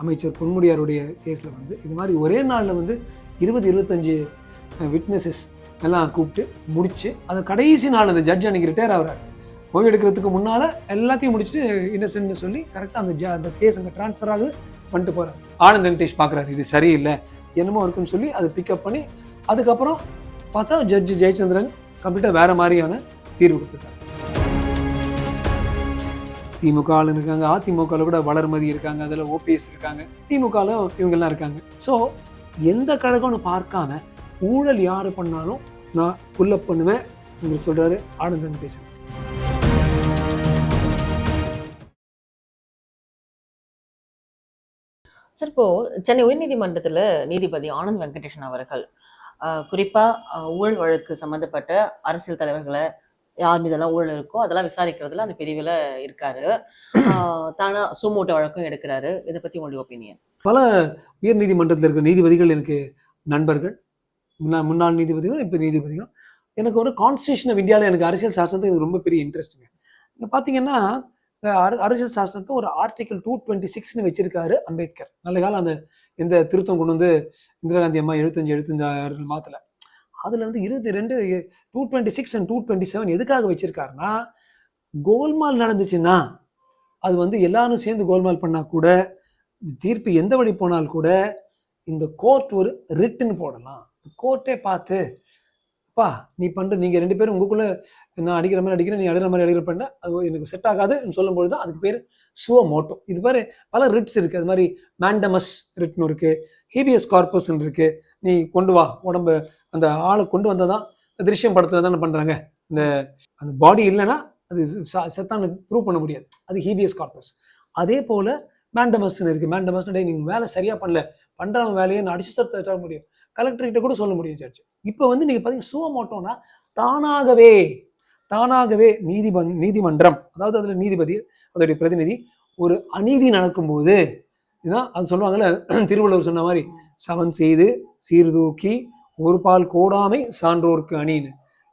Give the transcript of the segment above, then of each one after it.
அமைச்சர் பொன்முடியாருடைய கேஸில் வந்து இது மாதிரி ஒரே நாளில் வந்து இருபது இருபத்தஞ்சு விட்னஸஸ் எல்லாம் கூப்பிட்டு முடித்து அது கடைசி நாள் அந்த ஜட்ஜ் அன்றைக்கி ரிட்டையர் ஆகிறார். ஓய்வு எடுக்கிறதுக்கு முன்னால் எல்லாத்தையும் முடிச்சுட்டு இன்னசென்ட்னு சொல்லி கரெக்டாக அந்த ஜ அந்த கேஸ் அங்கே ட்ரான்ஸ்ஃபர் ஆகுது பண்ணிட்டு போகிறார் ஆனந்த் வெங்கடேஷ் பார்க்குறாரு இது சரியில்லை என்னமோ இருக்குன்னு சொல்லி அதை பிக்கப் பண்ணி அதுக்கப்புறம் பார்த்தா ஜட்ஜு ஜெயச்சந்திரன் கம்ப்ளீட்டாக வேறு மாதிரியான தீர்வு கொடுத்துருக்காரு திமுக ஆளுன்னு இருக்காங்க அதிமுகவில் கூட வளர்மதி இருக்காங்க அதில் ஓபிஎஸ் இருக்காங்க திமுகவில் இவங்கெல்லாம் இருக்காங்க. ஸோ எந்த கழகம்னு பார்க்காம ஊழல் யார் பண்ணாலும் நான் புல்ல பண்ணுவேன் உங்களுக்கு சொல்கிறாரு ஆனந்த் வெங்கடேசன். சார் இப்போ சென்னை உயர்நீதிமன்றத்தில் நீதிபதி ஆனந்த் வெங்கடேஷன் அவர்கள் குறிப்பாக ஊழல் வழக்கு சம்மந்தப்பட்ட அரசியல் தலைவர்களை யார் மீதெல்லாம் ஊழல் இருக்கோ அதெல்லாம் விசாரிக்கிறதுல அந்த பிரிவில் இருக்காரு. தானா சுமூட்ட வழக்கும் எடுக்கிறாரு. இதை பத்தி உங்களுடைய ஒப்பீனியன் பல உயர் நீதிமன்றத்தில் இருக்க நீதிபதிகள் எனக்கு நண்பர்கள். முன்னா- முன்னாள் நீதிபதிகள் இப்போ நீதிபதிகள் எனக்கு ஒரு கான்ஸ்டியூஷன் ஆஃப் இந்தியாவில் எனக்கு அரசியல் சாஸ்திரத்துக்கு எனக்கு ரொம்ப பெரிய இன்ட்ரெஸ்ட்டுங்க இங்கே பார்த்தீங்கன்னா அரசியல் சாஸ்திரத்தை ஒரு ஆர்டிகல் டூ டுவெண்ட்டி சிக்ஸ்னு வச்சிருக்காரு அம்பேத்கர். நல்ல காலம் அந்த இந்த திருத்தம் கொண்டு வந்து இந்திரா காந்தி அம்மா எழுபத்தஞ்சு எழுபத்தஞ்சாயிரம் மாத்தலை. அதில் வந்து இருபத்தி ரெண்டு two twenty six and two twenty seven எதுக்காக வச்சுருக்காருன்னா கோல்மால் நடந்துச்சுன்னா அது வந்து எல்லாரும் சேர்ந்து கோல்மால் பண்ணால் கூட தீர்ப்பு எந்த வழி போனால் கூட இந்த கோர்ட் ஒரு ரிட்டுன்னு போடலாம். கோர்ட்டே பார்த்து அப்பா நீ பண்ணுற நீங்கள் ரெண்டு பேரும் உங்களுக்குள்ளே நான் அடிக்கிற மாதிரி அடிக்கிறேன் நீ அடிக்கிற மாதிரி அடிக்கிற பண்ண அது எனக்கு செட் ஆகாதுன்னு சொல்லும்போது தான் அதுக்கு பேர் சுவ மோட்டோ இது மாதிரி பல ரிட்ஸ் இருக்குது அது மாதிரி மேண்டமஸ் ரிட்னு இருக்குது ஹீபியஸ் கார்பஸ்ன்னு இருக்குது நீ கொண்டு வா உடம்பு அந்த ஆளை கொண்டு வந்தால் தான் திருஷ்யம் படத்தில் தானே பண்ணுறாங்க இந்த அந்த பாடி இல்லைன்னா அது செத்தான ப்ரூவ் பண்ண முடியாது. அது ஹீபியஸ் கார்பஸ் அதே போல் மேண்டமஸ்ன்னு இருக்குது மேண்டமஸ்னு டே நீங்கள் வேலை சரியாக பண்ணல. பண்ணுறவங்க வேலையை நான் அடிச்சு சத்த முடியும். கலெக்டர்கிட்ட கூட சொல்ல முடியும் ஜட்ஜ். இப்போ வந்து நீங்கள் பார்த்தீங்கன்னா சுவ மோட்டோன்னா தானாகவே தானாகவே நீதிபன் நீதிமன்றம் அதாவது அதில் நீதிபதி அதோடைய பிரதிநிதி ஒரு அநீதி நடக்கும்போது இதுதான் அது சொல்லுவாங்கல்ல திருவள்ளுவர் சொன்ன மாதிரி சமன் செய்து சீர்தூக்கி ஒரு பால் கோடாமை சான்றோருக்கு அணின்னு.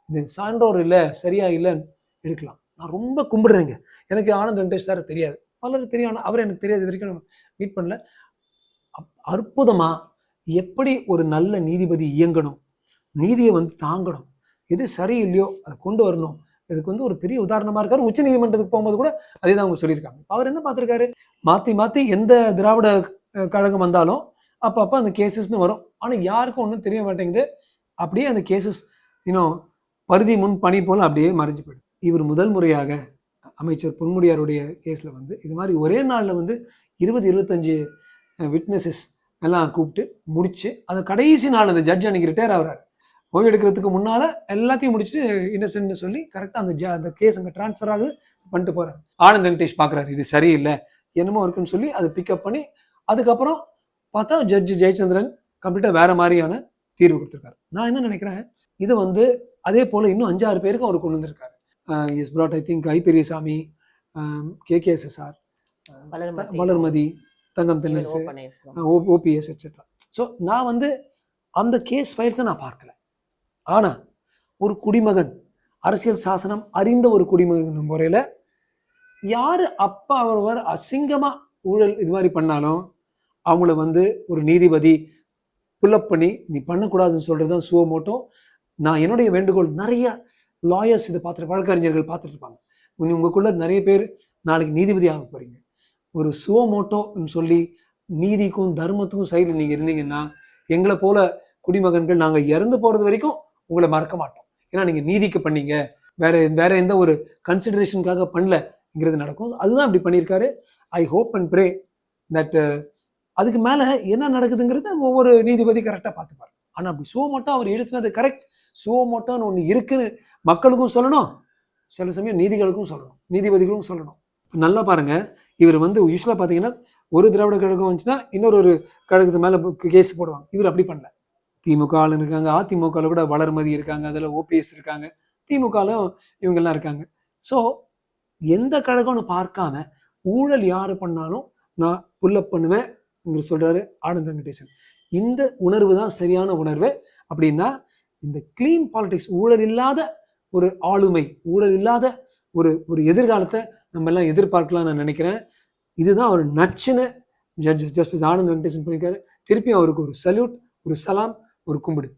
இது சான்றோர் இல்லை சரியா இல்லைன்னு எடுக்கலாம். நான் ரொம்ப கும்பிடுறேங்க. எனக்கு ஆனந்த் வெங்கடேஷ் சார் தெரியாது. பலருக்கு தெரியும் ஆனால் அவர் எனக்கு தெரியாது வரைக்கும் மீட் பண்ணல. அப்- எப்படி ஒரு நல்ல நீதிபதி இயங்கணும்? நீதியை வந்து தாங்கணும். எது சரியில்லையோ அதை கொண்டு வரணும். இதுக்கு வந்து ஒரு பெரிய உதாரணமாக இருக்காரு. உச்ச நீதிமன்றத்துக்கு போகும்போது கூட அதே தான் அவங்க சொல்லியிருக்காங்க. அவர் என்ன பார்த்துருக்காரு? மாற்றி மாற்றி எந்த திராவிட கழகம் வந்தாலும் அப்பப்போ அந்த கேசஸ்னு வரும். ஆனால் யாருக்கும் ஒன்றும் தெரிய மாட்டேங்குது. அப்படியே அந்த கேசஸ் இன்னும் பருதி முன் பணி போல் அப்படியே மறைஞ்சு போயிடும். இவர் முதல் முறையாக அமைச்சர் பொன்முடியாருடைய கேஸில் வந்து இது மாதிரி ஒரே நாளில் வந்து இருபது இருபத்தஞ்சு விட்னஸஸ் எல்லாம் கூப்பிட்டு முடிச்சு அது கடைசி நாள் அந்த ஜட்ஜ் அன்னைக்கு ரிட்டையர் ஆகுறாரு. ஓய்வு எடுக்கிறதுக்கு முன்னால் எல்லாத்தையும் முடிச்சுட்டு இன்னசென்ட்னு சொல்லி கரெக்டாக அந்த ஜ அந்த கேஸ் அங்கே ட்ரான்ஸ்ஃபர் ஆகுது பண்ணிட்டு போகிறாரு ஆனந்த் வெங்கடேஷ் பார்க்குறாரு இது சரியில்லை என்னமோ இருக்குன்னு சொல்லி அதை பிக்கப் பண்ணி அதுக்கப்புறம் பார்த்தா ஜட்ஜ் ஜெயச்சந்திரன் கம்ப்ளீட்டாக வேற மாதிரியான தீர்வு கொடுத்துருக்காரு. நான் என்ன நினைக்கிறேன் இது வந்து அதே போல் இன்னும் அஞ்சாறு பேருக்கு அவர் கொண்டு வந்திருக்காரு. Is brought I think I Periyasamy K K S S R Valarmathi. Thangam Thennarasu. OPS etcetera so நான் வந்து அந்த கேஸ் ஃபைல்ஸை நான் பார்க்கல. ஆனால் ஒரு குடிமகன் அரசியல் சாசனம் அறிந்த ஒரு குடிமகன் முறையில் யார் அப்பா அவர் அசிங்கமாக ஊழல் இது மாதிரி பண்ணாலும் அவங்கள வந்து ஒரு நீதிபதி புல்லப் பண்ணி நீ பண்ணக்கூடாதுன்னு சொல்கிறது தான் சுவமோட்டோ நான் என்னுடைய வேண்டுகோள். நிறைய லாயர்ஸ் இதை பார்த்துட்டு வழக்கறிஞர்கள் பார்த்துட்டு இருப்பாங்க. உங்க- உங்களுக்குள்ள நிறைய பேர் நாளைக்கு நீதிபதி ஆக போறீங்க. ஒரு சுவமோட்டோன்னு சொல்லி நீதிக்கும் தர்மத்துக்கும் சைடில் நீங்கள் இருந்தீங்கன்னா எங்களை போல குடிமகன்கள் நாங்கள் இறந்து போகிறது வரைக்கும் உங்களை மறக்க மாட்டோம். ஏன்னா நீங்கள் நீதிக்கு பண்ணீங்க. வேற வேற எந்த ஒரு கன்சிடரேஷனுக்காக பண்ணலங்கிறது நடக்கும். அதுதான் அப்படி பண்ணியிருக்காரு. I hope and pray that அதுக்கு மேலே என்ன நடக்குதுங்கிறத ஒவ்வொரு நீதிபதி கரெக்டாக பார்த்துப்பார். ஆனால் அப்படி சுவமோட்டோ அவர் எழுத்துனது கரெக்ட் சுவமோட்டோன்னு ஒன்று இருக்குன்னு மக்களுக்கும் சொல்லணும். சில சமயம் நீதிகளுக்கும் சொல்லணும். நீதிபதிகளுக்கும் சொல்லணும். நல்லா பாருங்கள் இவர் வந்து யூஸ்வலாக பார்த்தீங்கன்னா ஒரு திராவிட கழகம் வந்துச்சுன்னா இன்னொரு ஒரு கழகத்து மேலே கேஸ் போடுவாங்க. இவர் அப்படி பண்ணல. திமுக ஆளுன்னு இருக்காங்க. அதிமுகவில் கூட வளர்மதி இருக்காங்க. அதில் ஓபிஎஸ் இருக்காங்க. திமுகலும் இவங்கெல்லாம் இருக்காங்க. ஸோ எந்த கழகம்னு பார்க்காம ஊழல் யார் பண்ணாலும் நான் புல்லப் பண்ணுவேன் இங்க சொல்றாரு ஆனந்த் வெங்கடேசன். இந்த உணர்வு தான் சரியான உணர்வு. அப்படின்னா இந்த க்ளீன் பாலிடிக்ஸ் ஊழல் இல்லாத ஒரு ஆளுமை ஊழல் இல்லாத ஒரு ஒரு எதிர்காலத்தை நம்ம எல்லாம் எதிர்பார்க்கலாம் நான் நினைக்கிறேன். இதுதான் அவர் நச்சுன்னு ஜட்ஜஸ் ஜஸ்டிஸ் ஆனந்த் வெங்கடேசன் பண்ணியிருக்காரு. திருப்பியும் அவருக்கு ஒரு சல்யூட் ஒரு சலாம் ஒரு கும்பிடு.